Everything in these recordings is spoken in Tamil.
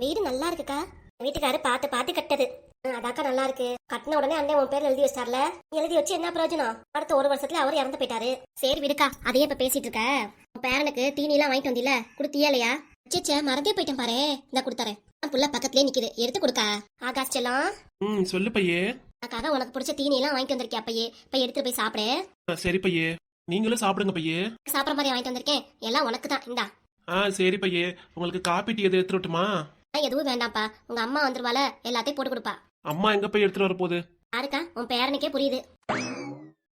வீடு நல்லா இருக்குக்கா. வீட்டுக்காரு பார்த்து பார்த்து கட்டது. அதாக்கா நல்லா இருக்கு. கட்டின உடனே அண்ணன் உன் பேர்ல எழுதி வச்சிட்டார்ல. எழுதி வச்சு என்ன பிரயோஜனம்? அடுத்த ஒரு வருஷத்துல அவர் இறந்து போயிட்டாரு. சரி விடுக்கா அதையே இப்ப பேசிட்டு இருக்க. உன் பேரனுக்கு தீனி எல்லாம் வாங்கிட்டு வந்தில குடுத்தியா இல்லையா? சேச்சே மறந்தே போயிட்டேன் பாரு. இந்த கொடுத்தறேன். புள்ள பக்கத்துலயே நிக்குது. எடுத்து கொடுக்கா. ஆகாஷ் செல்லம். ம் சொல்லு பையே. அதுக்காக உனக்கு பிடிச்ச தீனி எல்லாம் வாங்கிட்டு வந்திருக்கேன் அப்பயே போய் எடுத்துட்டு போய் சாப்பிடு. சரி பையே. நீங்களும் சாப்பிடுங்க பையே. சாப்பிட்ற மாதிரி வாங்கிட்டு வந்திருக்கேன். எல்லாம் உனக்கு தான் இந்தா. ஆ சரி பையே. உங்களுக்கு காப்பி டீ எது எடுத்துட்டுமா எதுவும் வேண்டாம்ப்பா. உங்க அம்மா வந்துருவால எல்லாத்தையும் போட்டு கொடுப்பா. அம்மா எங்க போய் எடுத்துட்டு வர போகுது யாருக்கா உன் பேரனுக்கே புரியுது.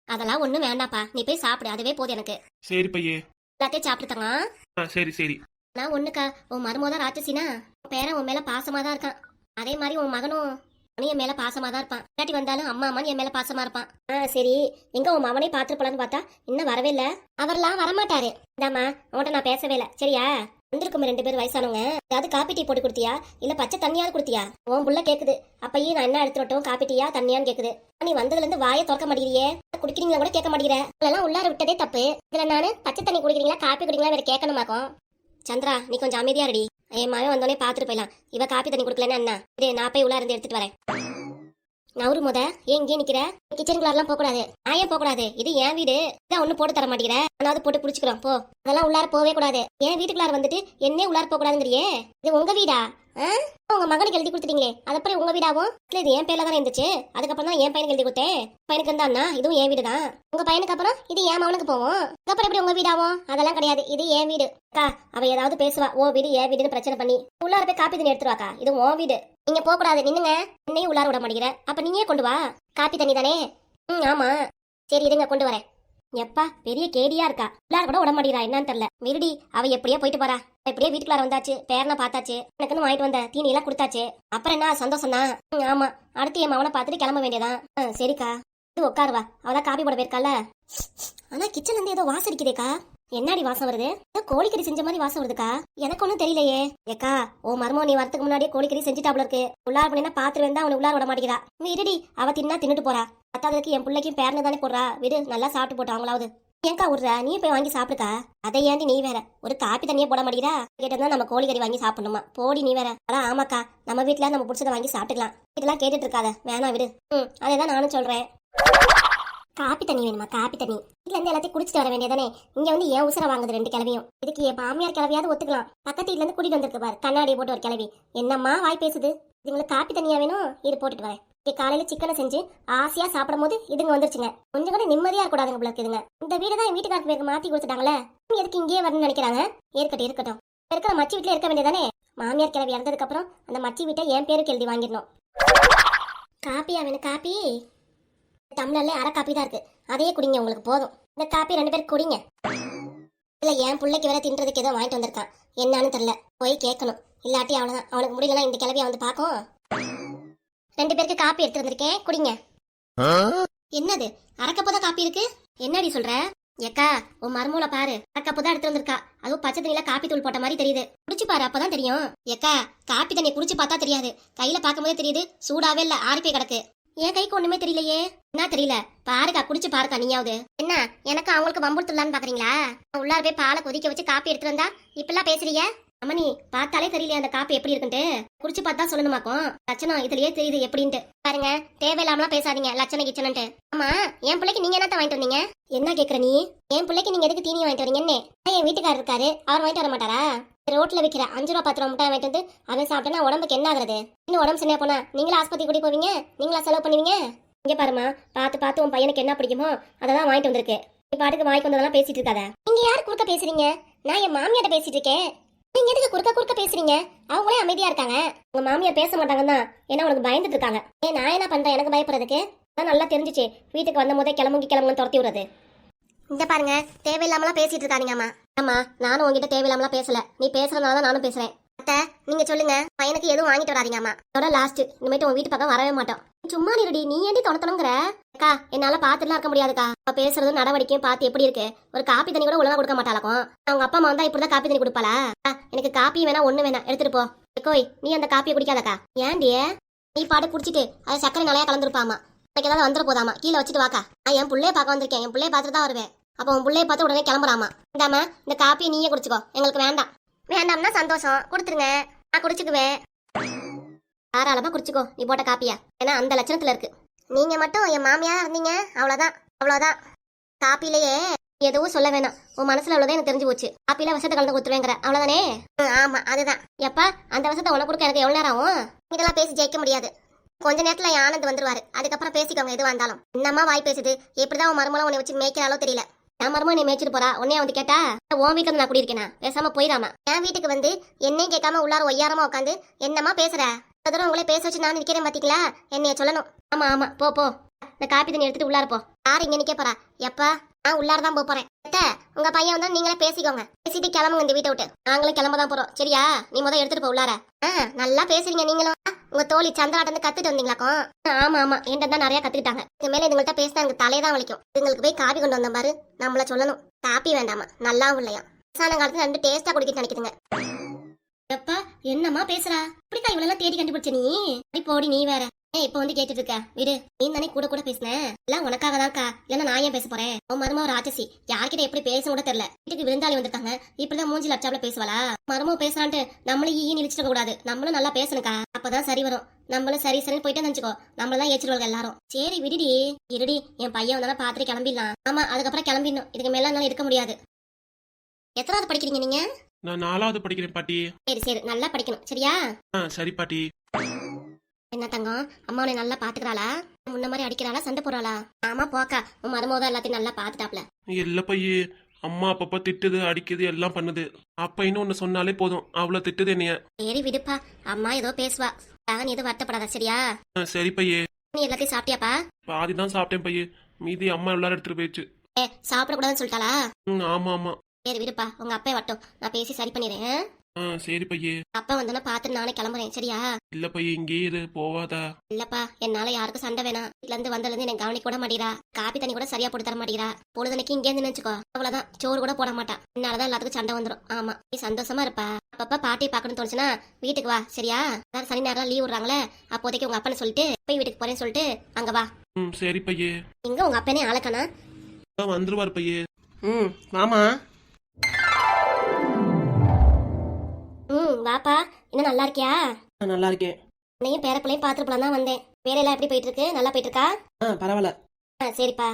அதெல்லாம் ஒண்ணும் வேண்டாப்பா நீ போய் சாப்பிடு அதுவே போதும் எனக்கு. சரி பையே. எல்லாத்தையும் சாப்பிட்டுத்தாங்க சரி சரி. நான் ஒண்ணுக்கா உன் மருமோதான் ராட்சசினா? உன் பேரன் உன் மேல பாசமா தான் இருக்கான். அதே மாதிரி உன் மகனும் அவனும் என் மேல பாசமா தான் இருப்பான். இல்லாட்டி வந்தாலும் அம்மா அம்மான்னு என் மேல பாசமா இருப்பான். ஆ சரி. எங்க உன் மவனே பாத்துட்டு போலான்னு பார்த்தா இன்னும் வரவே இல்ல. அவர்லாம் வரமாட்டாரு. இந்தாம்மா உன்கிட்ட நான் பேசவே இல்ல. சரியா? வந்திருக்கும் ரெண்டு பேரும் வயசானவங்க. ஏதாவது காப்பி டீ போட்டு கொடுத்தியா? இல்ல பச்சை தண்ணியாவது கொடுத்தியா? உன் புள்ள கேக்குது. அப்பயே நான் என்ன எடுத்து வரட்டும்? காப்பி டீயா தண்ணியான்னு கேக்குது. நீ வந்ததுல இருந்து வாயை திறக்க மாட்டேங்கிறியே? குடிக்கிறீங்களா கூட கேட்க மாட்டேங்கிற. இதெல்லாம் உள்ளார விட்டதே தப்பு. இதுல நானு பச்சை தண்ணி குடிக்கிறீங்களா காப்பி குடிக்கிறீங்களா வேற கேட்கணுமாக்கும் சந்திரா நீ கொஞ்சம் அமைதியா ரெடி என் மாவே வந்தோடனே பாத்துட்டு போயிடலாம். இவ காப்பி தண்ணி குடுக்கலன்னா என்ன? இது நான் போய் உள்ளார இருந்து எடுத்துட்டு வரேன். நவரு முத ஏன் இங்கே நிக்கிற? கிச்சனுக்குள்ளாரெல்லாம் போக கூடாது நான் ஏன் போக கூடாது இது என் வீடு. இதான் ஒண்ணு போட்டு தர மாட்டேங்கிற. அதாவது போட்டு புடிச்சுக்கிறோம் போ. அதெல்லாம் உள்ளார போவே கூடாது. என் வீட்டுக்குள்ளார வந்துட்டு என்ன உள்ளார போக கூடாதுங்கிறியே இது உங்க வீடா? ஆ? உங்க மகனுக்கு எழுதி கொடுத்துட்டீங்களே. அதப்பறம் உங்க வீடாவும்? இல்ல இது என் பேர்ல தானே இருந்துச்சு. அதுக்கப்புறம் தான் என் பையனுக்கு எழுதி கொடுத்தேன். பையனுக்கு இருந்தா இதுவும் என் வீடு தான். உங்க பையனுக்கு அப்புறம் இது என் மகனுக்கு போவோம் அதுக்கப்புறம் எப்படி உங்க வீடாவும்? அதெல்லாம் கிடையாது. இது என் வீடு. அக்கா அவ ஏதாவது பேசுவா. ஓ வீடு என் வீடுன்னு பிரச்சனை பண்ணி. உள்ளார போய் காப்பி தண்ணி எடுத்துருவாக்கா? இது ஓ வீடு. நீங்க போக கூடாது நின்னுங்க. என்னையும் உள்ளார விட மாட்டேங்கிற. அப்ப நீயே கொண்டு வா. காப்பி தண்ணி தானே? ம் ஆமா. சரி இருங்க கொண்டு வரேன். எப்பா பெரிய கேடியா இருக்கா? உள்ளார கூட விட மாட்டேங்கிறா. என்னன்னு தெரியல. விருடி அவ எப்படியோ போயிட்டு போறா. இப்படியே வீட்டுக்குள்ளார வந்தாச்சு. பேரனை பார்த்தாச்சு. எனக்குன்னு வாங்கிட்டு வந்த தீனி எல்லாம் கொடுத்தாச்சு. அப்புறம் என்ன? சந்தோஷம் தான் ஆமா. அடுத்து என் மவனை பார்த்துட்டு கிளம்ப வேண்டியதான் ஆ, சரிக்கா. இது உட்காருவா. அவதான் காப்பி போட போயிருக்கால ஆனா கிச்சன்ல இருந்து ஏதோ வாசம் அடிக்குதேக்கா. என்னடி வாசம் வருது? ஏதோ கோழிக்கறி செஞ்ச மாதிரி வாசம் வருதுக்கா. எனக்கு ஒன்றும் தெரியலையே. ஏக்கா ஓ மர்மோ நீ வரத்துக்கு முன்னாடியே கோழிக்கறி செஞ்சுட்டாப்ல இருக்கு. உள்ளார அப்படின்னா பாத்துட்டு வந்தா அவனை உள்ளார விட மாட்டேங்கிறா. இருடி. அவ தின்னா தின்னுட்டு போறா. பத்தாததுக்கு என் பிள்ளைக்கும் பேரனு தானே போடுறா. விடு நல்லா சாப்பிட்டு போட்டா அவங்களாவது. ஏன்க்கா விடுற நீ போய் வாங்கி சாப்பிடுக்கா. அதை ஏந்தி நீ வேற? ஒரு காப்பி தண்ணியே போட மாட்டேங்கிறா கேட்டா நம்ம கோழிக்கறி வாங்கி சாப்பிடணுமா? போடி நீ வேற. அதான் ஆமாக்கா. நம்ம வீட்டில் நம்ம பிடிச்சதை வாங்கி சாப்பிட்டுக்கலாம். இதெல்லாம் கேட்டுட்டு இருக்காத வேணாம் விடு. ம் அதே தான் நானும் சொல்றேன். காப்பி தண்ணி வேணுமா? காப்பி தண்ணி. இதுல இருந்து எல்லாத்தையும் குடிச்சிட்டு வர வேண்டியதானே? இங்க வந்து ஏன் உசுர வாங்குது ரெண்டு கிளவியும். இதுக்கு என் மாமியார் கிளவியாவது ஒத்துக்கலாம். பக்கத்து வீட்ல இருந்து கூட்டிட்டு வந்திருக்கு பாரு. கண்ணாடி போட்டு ஒரு கிளவி. என்னம்மா வாய் பேசுது? இதுங்களுக்கு காப்பி தண்ணியா வேணும்? இது போட்டுட்டு வரேன். காலையில சிக்கனை செஞ்சு ஆசையா சாப்பிடும் போது இதுங்க வந்துருச்சுங்க. கொஞ்சம் கூட நிம்மதியா இருக்கக்கூடாதுங்க போல இருக்குதுங்க. இந்த வீடு தான் என் வீட்டுக்காரருக்கு பேருக்கு மாத்தி கொடுத்துட்டாங்களே. நீ எதுக்கு இங்கேயே வரணும்னு நினைக்கிறாங்க? இருக்கட்டும் இருக்கட்டும். இருக்கிற மச்சி வீட்டுல இருக்க வேண்டியதானே மாமியார் கிழவி இறந்ததுக்கு அப்புறம் அந்த மச்சி வீட்டை என் பேருக்கு எழுதி வாங்கிடணும். காப்பியா வேணும் காப்பி? தமிழ்ல அரை காப்பி தான் இருக்கு. அதையே குடிங்க உங்களுக்கு போதும். இந்த காப்பி ரெண்டு பேருக்கு குடிங்க. இல்ல என் பிள்ளைக்கு வேற தின்றதுக்கு ஏதோ வாங்கிட்டு வந்திருக்கான். என்னன்னு தெரியல. போய் கேட்கணும். இல்லாட்டி அவ்வளவுதான் அவனுக்கு முடியலன்னா இந்த கிளவிய வந்து பார்க்கும். ரெண்டு பேருக்கு காப்பி எடுத்து வந்திருக்கேன். குடிங்க. என்னது? அரைக்கப்போதான் காப்பி இருக்கு? என்னடி சொல்ற? ஏக்கா உன் மருமூல பாரு. அரைக்கப்போதான் எடுத்து வந்திருக்கா. அதுவும் பச்சை தண்ணியில காப்பி தூள் போட்ட மாதிரி தெரியுது. குடிச்சு பாரு அப்பதான் தெரியும். ஏக்கா காப்பி தண்ணி குடிச்சு பார்த்தா தெரியாது. கையில பார்க்கும்போதே தெரியுது. சூடாவே இல்ல ஆறி போய் கிடக்கு. என் கைக்கு ஒண்ணுமே தெரியலையே. என்ன தெரியல? பாருக்கா குடிச்சு பாருக்கா நீயாவது. என்ன எனக்கு அவங்களுக்கு வம்புறுத்தலான்னு பாக்குறீங்களா? உள்ளார போய் பாலை கொதிக்க வச்சு காப்பி எடுத்துட்டு வந்தா இப்பெல்லாம் பேசுறீங்க? அம்மணி பார்த்தாலே தெரியலையே அந்த காப்பி எப்படி இருக்குன்ட்டு. குடிச்சு பார்த்தா சொல்லணுமாக்கும். லட்சணம் இதுலயே தெரியுது எப்படின்ட்டு. பாருங்க தேவையில்லாமலாம் பேசாதீங்க லட்சணம் கிச்சனன்ட்டு ஆமா என் பிள்ளைக்கு நீங்க என்னத்த வாங்கிட்டு வந்தீங்க? என்ன கேக்குற நீ? என் பிள்ளைக்கு நீங்க எதுக்கு தீனி வாங்கிட்டு வரீங்கன்னு? என் வீட்டுக்காரர் இருக்காரு அவர் வாங்கிட்டு வர மாட்டாரா? ரோட்ல விற்கிற அஞ்சு ரூபா பத்து ரூபா முட்டை வாங்கிட்டு வந்து அதை சாப்பிட்டா உடம்புக்கு என்ன ஆகுறது? இன்னும் உடம்பு சரியா போனா? நீங்களா ஆஸ்பத்திரி கூட்டி போவீங்க? நீங்களா செலவு பண்ணுவீங்க? இங்க பாருமா பார்த்து பார்த்து உன் பையனுக்கு என்ன பிடிக்குமோ அதை தான் வாங்கிட்டு வந்திருக்கு. நீ பாட்டுக்கு வாங்கிட்டு வந்ததெல்லாம் பேசிட்டு இருக்காத. நீங்க யார் குறுக்க பேசுறீங்க? நான் என் மாமியாட்ட பேசிட்டு இருக்கேன். நீங்க எதுக்கு குறுக்க குறுக்க பேசுறீங்க? அவங்களே அமைதியா இருக்காங்க. உங்க மாமியார் பேச மாட்டாங்கன்னா ஏன்னா உனக்கு பயந்துட்டு இருக்காங்க. ஏன் நான் என்ன பண்றேன்? எனக்கு பயப்படுறதுக்கு? நான் நல்லா தெரிஞ்சுச்சு. வீட்டுக்கு வந்த போதே கிளம்புங்க கிளம்புங்க துரத்தி விடுறது. இந்த பாருங்க தேவையில்லாமலாம் பேசிட்டு இருக்காதீங்கம்மா. ஆமா நானும் உங்ககிட்ட தேவையில்லாமலாம் பேசல. நீ பேசுறதுனால தான் நானும் பேசுறேன். அத்தை நீங்க சொல்லுங்க. பையனுக்கு எதுவும் வாங்கிட்டு வராதீங்கம்மா. இதோட லாஸ்ட் இனிமேட்டு உன் வீட்டு பக்கம் வரவே மாட்டோம். சும்மா நிருடி நீ ஏண்டி தொணத்தணுங்கிற அக்கா என்னால பாத்துலாம் இருக்க முடியாதுக்கா. அவ பேசுறதும் நடவடிக்கையும் பார்த்து எப்படி இருக்கு? ஒரு காப்பி தண்ணி கூட ஒழுங்கா கொடுக்க மாட்டாளாக்கும். அவங்க அப்பா அம்மா வந்தா இப்படிதான் காப்பி தண்ணி கொடுப்பாளா? அக்கா, எனக்கு காப்பி வேணா ஒண்ணு வேணா எடுத்துட்டு போ. கோய் நீ அந்த காப்பியை குடிக்காதக்கா. ஏண்டிய நீ பாட்டு குடிச்சிட்டு அது சக்கரை நிலையா கலந்துருப்பாமா? எனக்கு ஏதாவது வந்துட போதாமா? கீழே வச்சுட்டு வாக்கா. நான் என் பிள்ளைய பார்க்க வந்திருக்கேன். என் பிள்ளைய பார்த்துட்டு தான் வருவேன். அப்போ உன் பிள்ளைய பார்த்து உடனே கிளம்புறாமா? இந்தாம இந்த காப்பியை நீயே குடிச்சுக்கோ. எங்களுக்கு வேண்டாம். வேண்டாம்னா சந்தோஷம். கொடுத்துருங்க. நான் குடிச்சுக்குவேன். தாராளமா குடிச்சுக்கோ. நீ போட்ட காப்பியா? ஏன்னா அந்த லட்சணத்துல இருக்கு. நீங்க மட்டும் என் மாமியா இருந்தீங்க. அவ்வளவுதான். அவ்வளவுதான். காப்பிலேயே எதுவும் சொல்ல வேணாம். உன் மனசுல உள்ளதே எனக்கு தெரிஞ்சு போச்சு. காப்பில விஷத்தை கலந்து கொடுத்துருவேங்கிற. அவ்வளவுதானே? ஆமா. அதுதான். எப்பா அந்த விஷத்தை உனக்கு கொடுக்க எனக்கு எவ்வளவு நேரம் ஆகும்? இதெல்லாம் பேசி ஜெயிக்க முடியாது. கொஞ்ச நேரத்துல ஆனந்த் வந்துருவாரு. அதுக்கப்புறம் பேசிக்கோங்க எதுவா இருந்தாலும். என்னம்மா வாய் பேசுது. எப்படிதான் உன் மருமலை உன்னை வச்சு மேய்க்கிறாலோ தெரியல. தாமரமா நீ மேய்ச்சிட்டு போறா. உன்னைய வந்து கேட்டா உன் வீட்டுல நான் குடியிருக்கேனா? பேசாம போயிடாமா. என் வீட்டுக்கு வந்து என்னையும் கேட்காம உள்ளார ஒய்யாரமா உட்காந்து என்னம்மா பேசுற? ஒரு தடவை உங்களே பேச வச்சு நான் நிக்கிறேன் பாத்தீங்களா? என்னைய சொல்லணும். ஆமா ஆமா. போ போ. இந்த காப்பி தண்ணி எடுத்துட்டு உள்ளார போ. யார் இங்க நிக்க போறா? எப்பா? நான் உள்ளார தான் போக போறேன். உங்க பையன் வந்தா நீங்களே பேசிக்கோங்க. பேசிட்டு கிளம்புங்க இந்த வீட்டை விட்டு. நாங்களும் கிளம்ப தான் போறோம். சரியா? நீ முதல் எடுத்துட்டு போ உள்ளார. ஆ, நல்லா பேசுறீங்க நீங்களும். உங்க தோழி சந்திராட்ட இருந்து கத்துட்டு வந்தீங்களாக்கும்? ஆ, ஆமா ஆமா. என்கிட்ட தான் நிறைய கத்துக்கிட்டாங்க. இது மேல இதுங்கள்ட்ட பேசினா எனக்கு தலையதான் வலிக்கும். இதுங்களுக்கு போய் காபி கொண்டு வந்த பாரு. நம்மள சொல்லணும். காப்பி வேண்டாமா? நல்லாவும் இல்லையா? வயசான காலத்துல ரெண்டு டேஸ்டா குடிக்க நினைக்குதுங்க. எப்பா என்னம்மா பேசுறா? இப்படிக்கா இவ்வளவு தேடி கண்டுபிடிச்ச நீ? போடி நீ வேற. ஏன் இப்ப வந்து கேட்டுட்டு இருக்க விடு. நீ தானே கூட கூட பேசின. எல்லாம் உனக்காக தான்க்கா இல்லைன்னா நான் ஏன் பேச போறேன்? உன் மருமக ராட்சசி யார்கிட்ட எப்படி பேச கூட தெரியல. வீட்டுக்கு விருந்தாளி வந்திருக்காங்க. இப்படிதான் மூஞ்சி லட்சாப்ல பேசுவாளா? மருமக பேசுறான்ட்டு நம்மளும் ஈ நினைச்சிட கூடாது நம்மளும் நல்லா பேசணுக்கா அப்பதான் சரி வரும். நம்மளும் சரி சரின்னு போயிட்டே நினைச்சுக்கோ. நம்மள தான் ஏச்சிருவாங்க எல்லாரும். சரி விடுடி. இருடி. என் பையன் வந்தாலும் பாத்துட்டு கிளம்பிடலாம். ஆமா அதுக்கப்புறம் கிளம்பிடணும். இதுக்கு மேல என்னால இருக்க முடியாது. எத்தனாவது படிக்கிறீங்க நீங்க? நான் நாலாவது படிக்கிறேன் பாட்டி. சரி சரி. நல்லா படிக்கணும். சரியா? சரி பாட்டி. என்ன தங்கம்? அம்மா உன்னை நல்லா பாத்துக்கிறாளா? முன்ன மாதிரி அடிக்கிறாளா? சண்டை போடுறாளா? ஆமா போக்கா. உன் மருமோதான் எல்லாத்தையும் நல்லா பாத்துட்டாப்ல. இல்ல பையே. அம்மா அப்பப்ப திட்டுது அடிக்குது எல்லாம் பண்ணுது. அப்ப இன்னும் ஒண்ணு சொன்னாலே போதும். அவ்வளவு திட்டுது என்னைய. சரி விடுப்பா. அம்மா ஏதோ பேசுவா. நீ எதுவும் வருத்தப்படாத சரியா? சரி பையே. நீ எல்லாத்தையும் சாப்பிட்டியாப்பா? பாதி தான் சாப்பிட்டேன் பையே. மீதி அம்மா எல்லாரும் எடுத்துட்டு போயிடுச்சு. ஏ சாப்பிடக்கூடாதுன்னு சொல்லிட்டாளா? ம் ஆமா ஆமா. சரி விடுப்பா. உங்க அப்பா வட்டும் நான் பேசி சரி பண்ணிடுறேன் ஆ சரி பையே. அப்பா வந்தோன்னா பார்த்து நானே கிளம்புறேன் சரியா? இல்ல பையே இங்கேயே இரு போவாதா? இல்லப்பா என்னால யாருக்கும் சண்டை வேணாம். வீட்ல இருந்து வந்ததுல இருந்து எனக்கு கவனிக்க கூட மாட்டேங்கிறா காப்பி தண்ணி கூட சரியா போட்டு தர மாட்டேங்கிறா பொழுதுனைக்கு இங்கே இருந்து நினைச்சுக்கோ அவ்வளவுதான் சோறு கூட போட மாட்டா. என்னாலதான் எல்லாத்துக்கும் சண்டை வந்துடும் ஆமா நீ சந்தோஷமா இருப்பா. அப்பப்ப பாட்டி பார்க்கணும்னு தோணுச்சுன்னா வீட்டுக்கு வா சரியா? அதாவது சனி நேரம் லீவ் விடுறாங்களே அப்போதைக்கு உங்க அப்பனை சொல்லிட்டு போய் வீட்டுக்கு போறேன்னு சொல்லிட்டு அங்க வா. ம் சரி பையே. எங்க உங்க அப்பனே ஆளக்கானா ஆ, வந்துருவாரு பையே. ம் வாமா ம் வாப்பா இன்னும் நல்லா இருக்கியா? நான் நல்லா இருக்கேன். என்னையும் பேரப்பிள்ளையும் பார்த்துட்டு தான் வந்தேன். வேலையெல்லாம் எப்படி போயிட்டு இருக்கு நல்லா போயிட்டு இருக்கா ஆ பரவாயில்ல. ஆ சரிப்பா.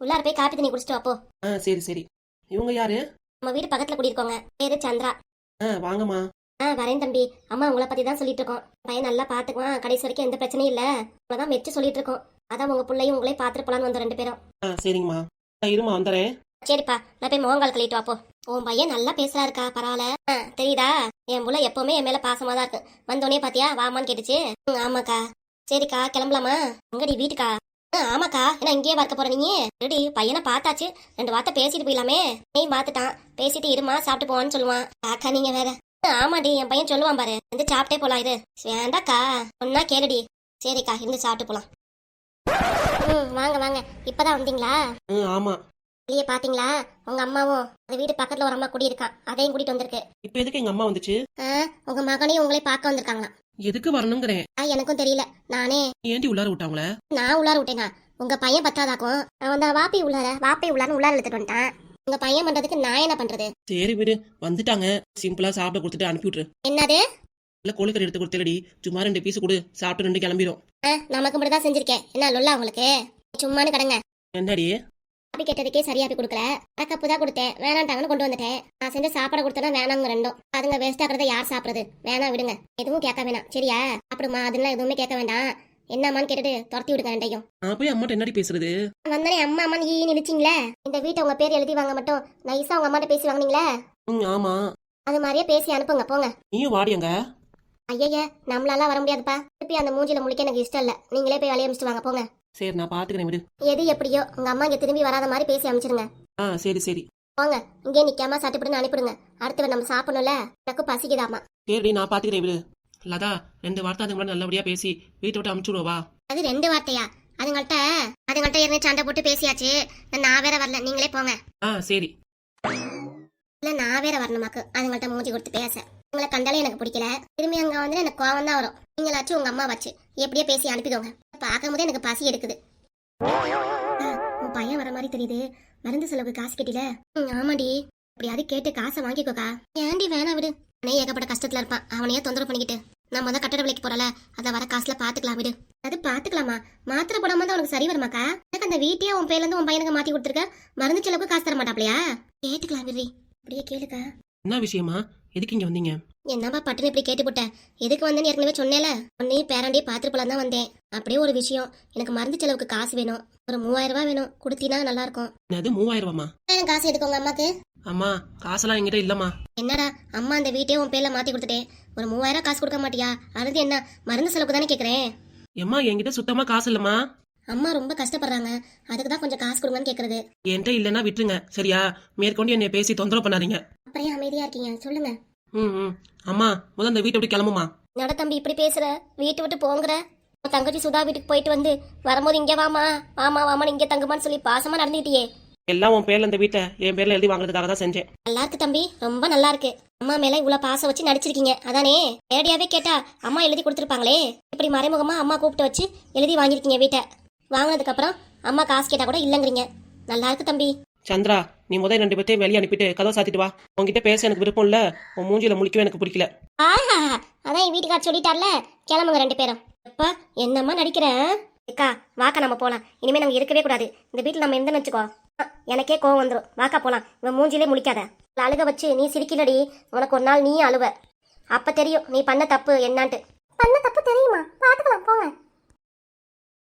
உள்ளார போய் காப்பி தண்ணி குடிச்சிட்டு அப்போ ஆ சரி சரி. இவங்க யாரு? நம்ம வீடு பக்கத்துல குடியிருக்கோங்க பேரு சந்திரா. ஆ வாங்கம்மா. ஆ வரேன் தம்பி. அம்மா உங்களை பத்தி தான் சொல்லிட்டு இருக்கோம் பையன் நல்லா பாத்துக்குவான் கடைசி வரைக்கும் எந்த பிரச்சனையும் இல்ல. உங்களதான் மெச்சு சொல்லிட்டு இருக்கோம் அதான் உங்க பிள்ளையும் உங்களே பாத்துட்டு போலான்னு வந்தோம் ரெண்டு பேரும். ஆ சரிங்கம்மா. இருமா வந்துடுறேன் சரிப்பா. நான் போய் முகங்கால் கழிட்டு வாப்போ உன் பையன் நல்லா பேசுறாருக்கா பரவாயில்ல. ஆ, தெரியுதா? என் புள்ள எப்பவுமே என் மேல பாசமா தான் இருக்கு. வந்தோடனே பாத்தியா? வாமான்னு கேட்டுச்சு. ம், ஆமாக்கா. சரிக்கா கிளம்பலாமா? எங்கடி வீட்டுக்கா? ஆ, ஆமாக்கா. என்ன இங்கேயே பார்க்க போற நீங்க ரெடி பையனை பார்த்தாச்சு. ரெண்டு வார்த்தை பேசிட்டு போயிடலாமே. நீ பார்த்துட்டான் பேசிட்டு இருமா சாப்பிட்டு போவான்னு சொல்லுவான். அக்கா நீங்க வேற. ஆ, ஆமாடி என் பையன் சொல்லுவான் பாரு. வந்து சாப்பிட்டே போலாம் இது வேண்டாக்கா. ஒன்னா கேளுடி. சரிக்கா இருந்து சாப்பிட்டு போலாம். ம் வாங்க வாங்க. இப்பதான் வந்தீங்களா? ம் ஆமாம் வெளியே பாத்தீங்களா? உங்க அம்மாவும் அந்த வீட்டு பக்கத்துல ஒரு அம்மா குடியிருக்கான் அதையும் கூட்டிட்டு வந்திருக்கு. இப்போ எதுக்கு எங்கள் அம்மா வந்துச்சு? ஆ, உங்க மகனையும் உங்களே பார்க்க வந்திருக்காங்களாம். எதுக்கு வரணுங்கிறேன் ஆ, எனக்கும் தெரியல. நானே ஏன்டி உள்ளார விட்டாங்களே? நான் உள்ளார விட்டேனா? உங்க பையன் பத்தாதாக்கும். அவன் தான் வாப்பி உள்ளார வாப்பி உள்ளார உள்ளார எடுத்துட்டு வந்துட்டான். உங்க பையன் பண்றதுக்கு நான் என்ன பண்றது? சரி விடு வந்துட்டாங்க. சிம்பிளாக சாப்பிட கொடுத்துட்டு அனுப்பி விட்ரு என்னது? இல்லை கோழிக்கறி எடுத்து கொடுத்துலடி சும்மா ரெண்டு பீஸ் கொடு. சாப்பிட்டு ரெண்டு கிளம்பிடும் ஆ, நமக்கு மட்டும் தான் செஞ்சிருக்கேன். என்ன லொல்லா உங்களுக்கு? சும்மானு கடங்க. என்னடி? காப்பி கேட்டதுக்கே சரியா போய் கொடுக்கல. அரை கப்பு தான் கொடுத்தேன். வேணான்ட்டாங்கன்னு கொண்டு வந்துட்டேன். நான் செஞ்ச சாப்பாடு கொடுத்தனா வேணாங்க ரெண்டும் அதுங்க வேஸ்ட் ஆக்குறத யார் சாப்பிடுறது? வேணாம் விடுங்க. எதுவும் கேட்க வேணாம். சரியா? அப்படிமா அதெல்லாம் எதுவுமே கேட்க வேண்டாம். என்னம்மான்னு கேட்டுட்டு துரத்தி விடுங்க ரெண்டையும். நான் போய் அம்மாட்ட என்னடி பேசுறது? வந்தனே அம்மா அம்மான்னு ஈ நினைச்சிங்களே இந்த வீட்டை உங்க பேர் எழுதி வாங்க மட்டும் நைஸா உங்க அம்மாட்ட பேசி வாங்குனீங்களே? ம் ஆமாம் அது மாதிரியே பேசி அனுப்புங்க போங்க. நீயும் வாடியங்க. ஐயய்ய நம்மளால வர முடியாதுப்பா. திருப்பி அந்த மூஞ்சில முழிக்க எனக்கு இஷ்டம் இல்ல. நீங்களே போய் வேலையை அமைச்சிட்டு வாங்க போங்க. சரி நான் பார்த்துக்கிறேன் விடு. எது எப்படியோ உங்க அம்மா இங்க திரும்பி வராத மாதிரி பேசி அமைச்சிருங்க. ஆ சரி சரி. போங்க இங்கே நிக்காம சட்டுப்பட்டு அனுப்பிடுங்க. அடுத்து நம்ம சாப்பிடணும்ல எனக்கு பசிக்குதாமா. சரிடி நான் பார்த்துக்கிறேன் விடு. லதா ரெண்டு வார்த்தை அதுக்கு முன்னாடி நல்லபடியாக பேசி வீட்டை விட்டு அமுச்சு விடுவா? அது ரெண்டு வார்த்தையா? அதுங்கள்ட்ட அதுங்கள்ட்ட ஏற்கனவே சண்டை போட்டு பேசியாச்சு. நான் வேற வரல. நீங்களே போங்க. ஆ சரி. இல்ல நான் வேற வரணுமாக்கு. அதுங்கள்ட்ட மூஞ்சி கொடுத்து பேச. உங்களை கண்டாலே எனக்கு பிடிக்கல. திரும்பி அங்க வந்து எனக்கு கோவம் தான் வரும். நீங்களாச்சும் உங்க அம்மா வச்சு எப்படியே பேசி அனுப்பிடுங்க பார்க்கும்போதே எனக்கு பசி எடுக்குது. உன் பையன் வர மாதிரி தெரியுது. மருந்து செலவுக்கு காசு கேட்டில? ஆமாடி அப்படியாவது கேட்டு காசை வாங்கிக்கோக்கா. ஏன்டி வேணாம் விடு. அவனே ஏகப்பட்ட கஷ்டத்துல இருப்பான். அவனையே தொந்தரவு பண்ணிக்கிட்டு. நம்ம தான் கட்டட விலைக்கு போறல அத வர காசுல பாத்துக்கலாம் விடு. அது பாத்துக்கலாமா? மாத்திரை போடாம தான் உனக்கு சரி வருமாக்கா? எனக்கு அந்த வீட்டையே உன் பேர்ல இருந்து உன் பையனுக்கு மாத்தி கொடுத்துருக்க. மருந்து செலவுக்கு காசு தர மாட்டாப்லையா? கேட்டுக்கலாம் விடுறி. அப்படியே கேளுக்கா. என்ன விஷயமா? எதுக்கு இங்க வந்தீங்க? என்னப்பா பட்டுன்னு இப்படி கேட்டு போட்ட? எதுக்கு வந்தேன்னு ஏற்கனவே சொன்னேல. உன்னையும் பேராண்டியே பார்த்துட்டு தான் வந்தேன். அப்படியே ஒரு விஷயம். எனக்கு மருந்து செலவுக்கு காசு வேணும். ஒரு மூவாயிரம் ரூபாய் வேணும். கொடுத்தீங்கன்னா நல்லா இருக்கும் அது மூவாயிரம் ரூபாமா எனக்கு காசு எதுக்கு உங்க அம்மாக்கு? அம்மா காசெல்லாம் என்கிட்ட இல்லம்மா. என்னடா அம்மா அந்த வீட்டையே உன் பேர்ல மாத்தி கொடுத்துட்டேன் ஒரு மூவாயிரம் காசு கொடுக்க மாட்டியா? அது என்ன? மருந்து செலவுக்கு தானே கேக்குறேன். எம்மா என்கிட்ட சுத்தமா காசு இல்லம்மா. அம்மா ரொம்ப கஷ்டப்படுறாங்க. அதுக்கு தான் கொஞ்சம் காசு கொடுங்கன்னு கேக்குறது. என்கிட்ட இல்லைன்னா விட்டுருங்க. சரியா? மேற்கொண்டு என்னை பேசி தொந்தரவு பண்ணாதீங்க. அப்படியே அமைதியா இருக்கீங்க. சொல்லுங்க. ம் ம் அம்மா முதல்ல அந்த வீட்டை விட்டு கிளம்புமா? நட தம்பி இப்படி பேசுற? வீட்டு விட்டு போங்கிற? உன் தங்கச்சி சுதா வீட்டுக்கு போயிட்டு வந்து வரும்போது இங்க வாமா வாமா வாமா இங்க தங்குமான்னு சொல்லி பாசமா நடந்துக்கிட்டியே எல்லாம் உன் பேர்ல இந்த வீட்டை என் பேர்ல எழுதி வாங்குறதுக்காக தான் செஞ்சேன். நல்லா இருக்கு தம்பி ரொம்ப நல்லா இருக்கு. அம்மா மேல இவ்வளவு பாசம் வச்சு நடிச்சிருக்கீங்க. அதானே? நேரடியாவே கேட்டா அம்மா எழுதி கொடுத்துருப்பாங்களே? இப்படி மறைமுகமா அம்மா கூப்பிட்டு வச்சு எழுதி வாங்கியிருக்கீங்க வீட்டை. வாங்கினதுக்கு அப்புறம் அம்மா காசு கேட்டா கூட இல்லைங்கிறீங்க. நல்லா இருக்கு தம்பி. சந்திரா நீ முதல் ரெண்டு பேர்த்தையும் வெளியே அனுப்பிட்டு கதவை சாத்திட்டு வா. உன்கிட்ட பேச எனக்கு விருப்பம் இல்ல. உன் மூஞ்சில முழிக்கவே எனக்கு பிடிக்கல. ஆஹா அதான் என் வீட்டுக்கார் சொல்லிட்டார்ல. கிளம்புங்க ரெண்டு பேரும். எப்பா என்னம்மா நடிக்கிறேன் அக்கா வாக்கா நம்ம போலாம். இனிமே நம்ம இருக்கவே கூடாது. இந்த வீட்டில் நம்ம இருந்தோம்னு வச்சுக்கோ. அஹ், எனக்கே கோவம் வந்துடும் வாக்கா போலாம். இவன் மூஞ்சிலே முழிக்காத. இவளை அழுக வச்சு நீ சிரிக்கலடி. உனக்கு ஒரு நாள் நீ அழுவ. அப்ப தெரியும் நீ பண்ண தப்பு என்னான்ட்டு. பண்ண தப்பு தெரியுமா? பாத்துக்கலாம் போங்க.